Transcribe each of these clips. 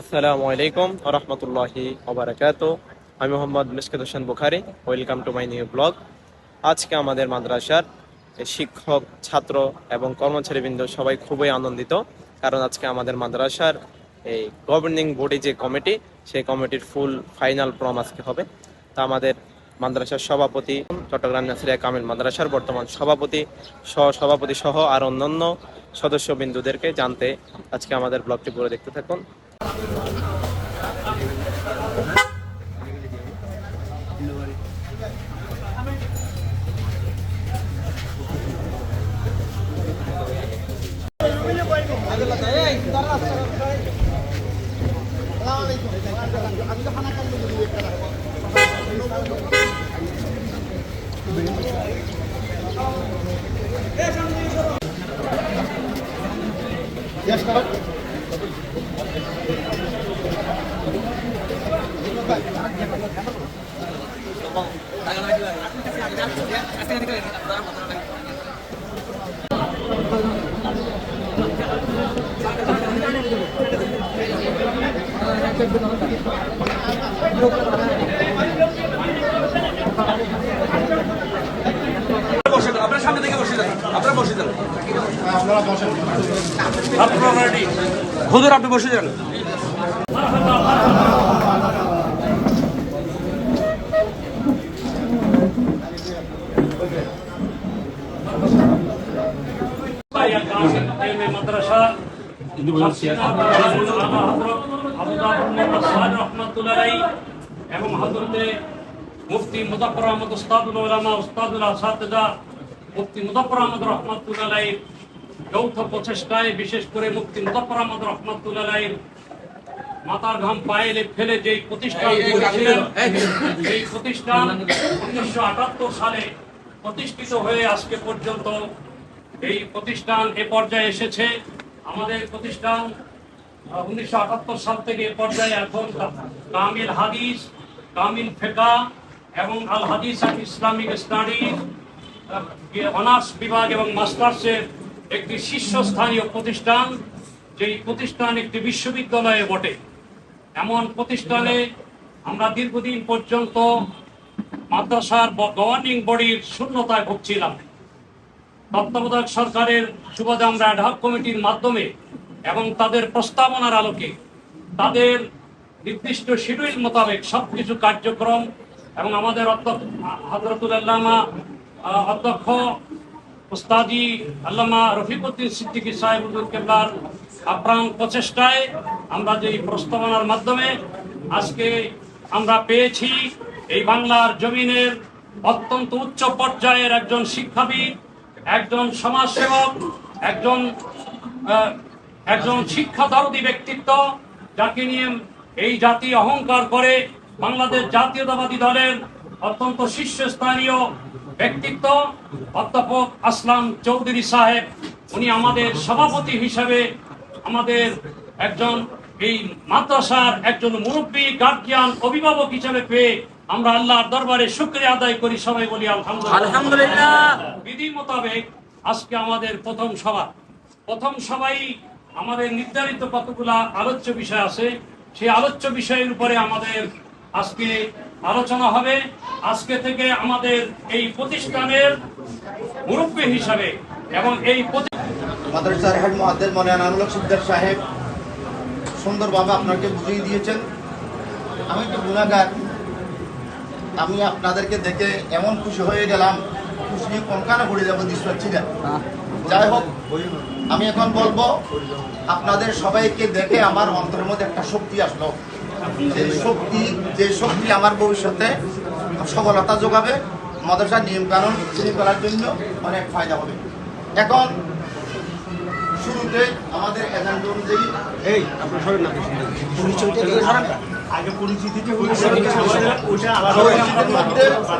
আসসালামু আলাইকুম রহমতুল্লাহি ওবরাকাত আমি Mohammad Miskat Hossain Bukhari. Welcome to my new blog. আজকে আমাদের মাদ্রাসার শিক্ষক, ছাত্র এবং কর্মচারীবৃন্দ সবাই খুবই আনন্দিত কারণ আজকে আমাদের মাদ্রাসার এই গভর্নিং বডি যে কমিটি সেই কমিটির ফুল ফাইনাল প্রম আজকে হবে। তা আমাদের মাদ্রাসার সভাপতি চট্টগ্রাম নাসিরিয়া কামিল মাদ্রাসার বর্তমান সভাপতি সহ সভাপতি সহ আর অন্যান্য সদস্যবৃন্দুদেরকে জানতে আজকে আমাদের ব্লগটি পুরো দেখতে থাকুন। বসে যান আপনার সামনে থেকে বসে যান আপনারা বসে যান আপনারা রেডি হুজুর আপনি বসে যান এবং হজরতে মুফতি মুজাফর আহমদ উস্তাদুল উলামা উস্তাদুল আসাদা মুফতি মুজাফর আহমদ রহমতুল্লাহ যৌথ প্রচেষ্টায় বিশেষ করে মুফতি মুজাফর আহমদ রহমতুল্লাহ মাতার ঘাম পায়ে ফেলে যেই প্রতিষ্ঠান করেছিলেন, এই প্রতিষ্ঠান উনিশশো আটাত্তর সালে প্রতিষ্ঠিত হয়ে আজকে পর্যন্ত এই প্রতিষ্ঠান এ পর্যায়ে এসেছে। আমাদের প্রতিষ্ঠান উনিশশো আটাত্তর সাল থেকে পর্যায়ে এখন কামিল হাদিস কামিল ফেকা এবং আল হাদিস অ্যান্ড ইসলামিক স্টাডিজ অনার্স বিভাগ এবং মাস্টার্সের একটি শীর্ষস্থানীয় প্রতিষ্ঠান, যেই প্রতিষ্ঠান একটি বিশ্ববিদ্যালয়ে বটে। এমন প্রতিষ্ঠানে আমরা দীর্ঘদিন পর্যন্ত মাদ্রাসার গভর্নিং বডির শূন্যতায় ভুগছিলাম। তত্ত্বাবধায়ক সরকারের সুবাদে আমরা অ্যাডহক কমিটির মাধ্যমে এবং তাদের প্রস্তাবনার আলোকে তাদের নির্দিষ্ট শিডিউল মোতাবেক সবকিছু কার্যক্রম এবং আমাদের হজরতুল আল্লামা অধ্যক্ষ উস্তাদি আল্লামা রফিকুদ্দিন সিদ্দিকী সাহেব হুজুর কেবলার আপ্রাণ প্রচেষ্টায় আমরা যে প্রস্তাবনার মাধ্যমে আজকে আমরা পেয়েছি, এই বাংলার জমিনের অত্যন্ত উচ্চ পর্যায়ের একজন শিক্ষাবিদ একজন সমাজসেবক, একজন একজন শিক্ষা দরদী ব্যক্তিত্ব যাকে নিয়ে এই জাতি অহংকার করে বাংলাদেশ জাতীয়তাবাদী দলের অত্যন্ত শীর্ষস্থানীয় ব্যক্তিত্ব অধ্যাপক আসলাম চৌধুরী সাহেব। উনি আমাদের সভাপতি হিসেবে আমাদের একজন এই মাদ্রাসার একজন মুরব্বী, গার্জিয়ান, অভিভাবক হিসেবে পেয়ে আমরা আল্লাহর দরবারে শুক্রিয়া আদায় করি সবাই বলি আলহামদুলিল্লাহ। আলহামদুলিল্লাহ। বিধি মোতাবেক আজকে আমাদের প্রথম সভা। প্রথম সবাই আমাদের নির্ধারিত কতগুলা আলোচ্য বিষয় আছে সেই আলোচ্য বিষয়ের উপরে আমাদের আজকে আলোচনা হবে। আজকে থেকে আমাদের এই প্রতিষ্ঠানের মুরব্বী হিসাবে এবং এই মাদ্রাসার হেড মহাদ্দের সিদ্দার সাহেব সুন্দরভাবে আপনাকে বুঝিয়ে দিয়েছেন। আমি একটু গুণাগার। আমি আপনাদেরকে দেখে এমন খুশি হয়ে গেলাম খুশি নিয়ে কনকানা পড়ে যাব দৃশ্য পাচ্ছি না যাই হোক আমি এখন বলব আপনাদের সবাইকে দেখে আমার অন্তরের মধ্যে একটা শক্তি আসলো। যে শক্তি যে শক্তি আমার ভবিষ্যতে সফলতা যোগাবে মাদ্রাসার নিয়মকানুন শৃঙ্খলার জন্য অনেক ফায়দা হবে। এখন শুরুতে আমাদের এজেন্ট অনুযায়ী এই পরিচিতির মধ্যে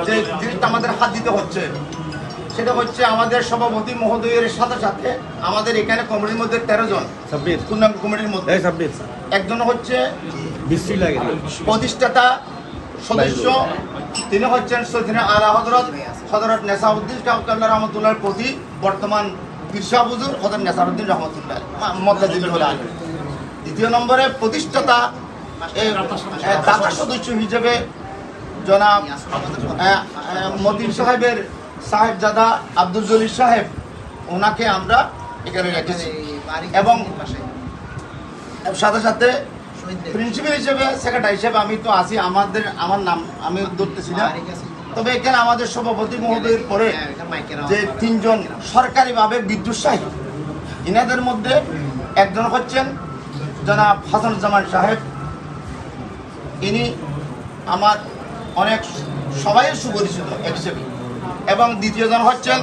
যে জিনিসটা আমাদের হাত দিতে হচ্ছে সেটা হচ্ছে আমাদের সভাপতি মহোদয়ের সাথে সাথে আমাদের এখানে কমিটির মধ্যে তেরো জন পূর্ণাঙ্গ কমিটির মধ্যে। একজন হচ্ছে প্রতিষ্ঠাতা সদস্য তিনি হচ্ছেন সৈদিন আলা হজরত হজরত নেসাউদ্দিন কাউকাল্লা রহমতুল্লাহ প্রতি বর্তমান ঈর্ষা বুজুর নেসারুদ্দিন রহমতুল্লাহ দ্বিতীয় নম্বরে প্রতিষ্ঠাতা দাতা সদস্য হিসেবে জনাব মতিন সাহেবের সাহেবজাদা আব্দুল জলিল সাহেব ওনাকে আমরা এখানে রেখেছি। এবং সাথে সাথে প্রিন্সিপাল হিসেবে সেক্রেটারি হিসেবে আমি তো আছি আমাদের আমার নাম আমি ধরতেছি না। তবে এখানে আমাদের সভাপতি মহোদয়ের পরে যে তিনজন সরকারিভাবে বিদ্যুৎ বিদ্যুৎসাহী ইনাদের মধ্যে একজন হচ্ছেন জনাব হাসানুজ্জামান সাহেব। ইনি আমার অনেক সবাই সুপরিচিত হিসেবে এবং দ্বিতীয়জন হচ্ছেন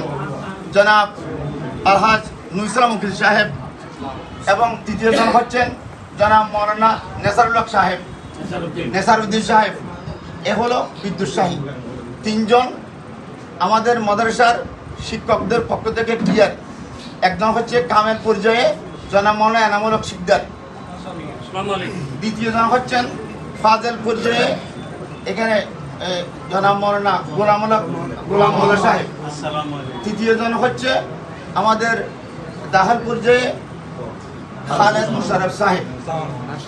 জনাব আলহাজ নুইসলাম উকিল সাহেব। এবং তৃতীয়জন হচ্ছেন জনাব মৌলানা নেসারুল্লাহ সাহেব। নেসারুদ্দিন। সাহেব। এ হলো বিদ্যুৎ শাহী তিনজন আমাদের মাদ্রাসার শিক্ষকদের পক্ষ থেকে ক্লিয়ার। একজন হচ্ছে কামেল পর্যায়ে জনাব মৌলানা এনামূলক শিকদার। দ্বিতীয়জন হচ্ছেন ফাজেল পর্যায়ে এখানে জনাব মৌলানা গোলামুল্লাহ গোলাম মোল্লা সাহেব। তৃতীয়জন হচ্ছে আমাদের দাহাল পর্যায়ে খালেদ মুশারফ সাহেব।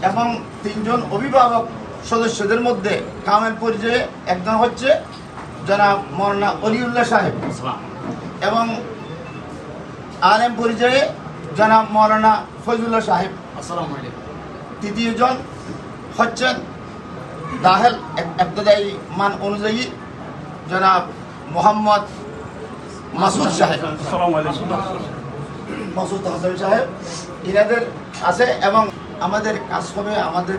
এবং তিনজন অভিভাবক সদস্যদের মধ্যে কামেল পর্যায়ে একজন হচ্ছে জনাব মৌলানা অলিউল্লাহ সাহেব এবং আলেম পর্যায়ে জনাব মৌলানা ফজলুল্লাহ সাহেব তৃতীয়জন হচ্ছেন দাহেল একদায়ী মান অনুযায়ী জনাব মোহাম্মদ মাসুদ সাহেব। মাসুদ হাসান সাহেব ইনাদের আছে এবং আমাদের কাজ হবে আমাদের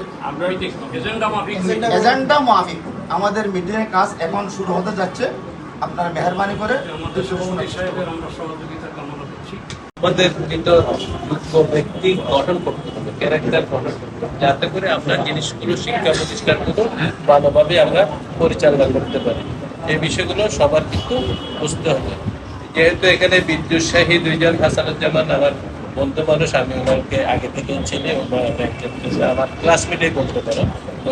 এজেন্ডা মাফিক। আমাদের মিটিংয়ের কাজ এখন শুরু হতে যাচ্ছে। আপনারা মেহরবানি করে আমাদের সভাপতি সহযোগিতা করছি। আমাদের কিন্তু যোগ্য ব্যক্তি গঠন করতে হবে ক্যারেক্টার গঠন করতে হবে যাতে করে আমরা জিনিসগুলো শিক্ষা প্রতিষ্ঠানগুলো ভালোভাবে আমরা পরিচালনা করতে পারি। এই বিষয়গুলো সবার কিন্তু বুঝতে হবে। যেহেতু এখানে বিদ্যুৎ শাহী দুইজন হাসানুজ্জামান আমার বন্ধু পারো আমি ওনাকে আগে থেকে একজন আমার ক্লাসমেটে বলতে পারো। তো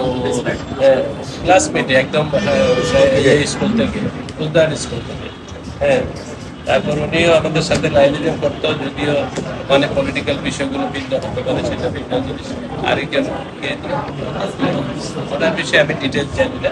ক্লাসমেটে একদম স্কুল থেকে, উদ্যান স্কুল থেকে। হ্যাঁ তারপর উনিও আমাদের সাথে লাইনিজম করতো, যদিও মানে পলিটিক্যাল বিষয়গুলো ভিন্ন হতে পারে, সেটা ভিন্ন জিনিস। আরেকজন ওনার বিষয়ে আমি ডিটেলস জানি না।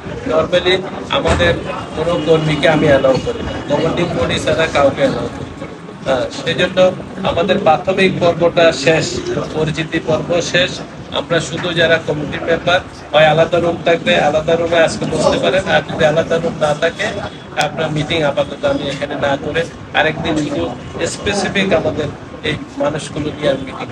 নর্মালি আমাদের কোনো কর্মীকে আমি অ্যালাউ করি না। গভর্নিং বডি ছাড়া কাউকে অ্যালাউ করি। হ্যাঁ, সেজন্য আমাদের প্রাথমিক পর্বটা শেষ পরিচিতি পর্ব শেষ। আমরা শুধু যারা কমিটির মেম্বার হয় আলাদা রুম থাকবে আলাদা রুমে আজকে বসতে পারেন আর যদি আলাদা রুম না থাকে আপনার মিটিং আপাতত আমি এখানে না করে আরেকদিন শুধু স্পেসিফিক আমাদের এই মানুষগুলো নিয়ে মিটিং